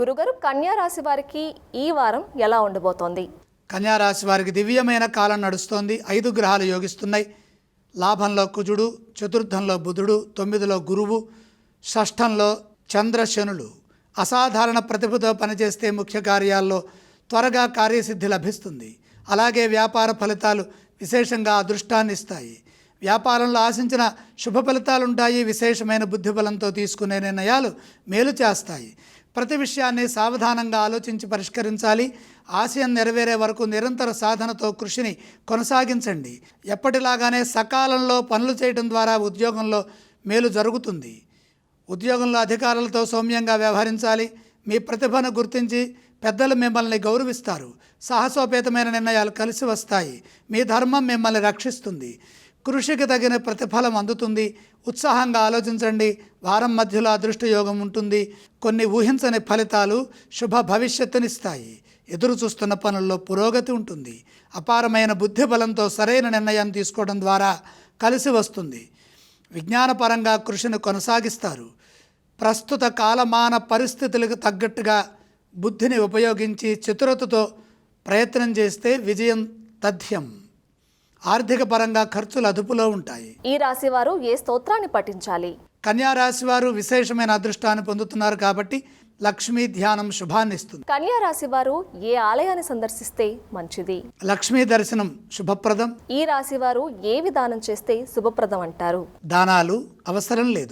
గురుగారు కన్యా రాశి వారికి ఈ వారం ఎలా ఉండబోతోంది? కన్యారాశి వారికి దివ్యమైన కాలం నడుస్తోంది. ఐదు గ్రహాలు యోగిస్తున్నాయి. లాభంలో కుజుడు చతుర్థంలో బుధుడు తొమ్మిదిలో గురువు షష్ఠంలో చంద్రశనులు. అసాధారణ ప్రతిభతో పనిచేస్తే ముఖ్య కార్యాల్లో త్వరగా కార్యసిద్ధి లభిస్తుంది. అలాగే వ్యాపార ఫలితాలు విశేషంగా అదృష్టాన్ని ఇస్తాయి. వ్యాపారంలో ఆశించిన శుభ ఫలితాలుంటాయి. విశేషమైన బుద్ధిబలంతో తీసుకునే నిర్ణయాలు మేలు చేస్తాయి. ప్రతి విషయాన్ని సావధానంగా ఆలోచించి పరిష్కరించాలి. ఆశయం నెరవేరే వరకు నిరంతర సాధనతో కృషిని కొనసాగించండి. ఎప్పటిలాగానే సకాలంలో పనులు చేయడం ద్వారా ఉద్యోగంలో మేలు జరుగుతుంది. ఉద్యోగంలో అధికారులతో సౌమ్యంగా వ్యవహరించాలి. మీ ప్రతిభను గుర్తించి పెద్దలు మిమ్మల్ని గౌరవిస్తారు. సాహసోపేతమైన నిర్ణయాలు కలిసి వస్తాయి. మీ ధర్మం మిమ్మల్ని రక్షిస్తుంది. కృషికి తగిన ప్రతిఫలం అందుతుంది. ఉత్సాహంగా ఆలోచించండి. వారం మధ్యలో అదృష్ట యోగం ఉంటుంది. కొన్ని ఊహించని ఫలితాలు శుభ భవిష్యత్తునిస్తాయి. ఎదురు చూస్తున్న పనుల్లో పురోగతి ఉంటుంది. అపారమైన బుద్ధి బలంతో సరైన నిర్ణయం తీసుకోవడం ద్వారా కలిసి వస్తుంది. విజ్ఞానపరంగా కృషిని కొనసాగిస్తారు. ప్రస్తుత కాలమాన పరిస్థితులకు తగ్గట్టుగా బుద్ధిని ఉపయోగించి చతురతతో ప్రయత్నం చేస్తే విజయం తథ్యం. ఆర్థిక పరంగా ఖర్చులు అదుపులో ఉంటాయి. ఈ రాశి వారు ఏ స్తోత్రాన్ని పఠించాలి? కన్యా రాశి వారు విశేషమైన అదృష్టాన్ని పొందుతున్నారు కాబట్టి లక్ష్మీ ధ్యానం శుభాన్ని ఇస్తుంది కన్యా రాశి వారు ఏ ఆలయాన్ని సందర్శిస్తే మంచిది? లక్ష్మీ దర్శనం శుభప్రదం. ఈ రాశి వారు ఏ విధానం చేస్తే శుభప్రదం అంటారు? దానాలు అవసరం లేదు.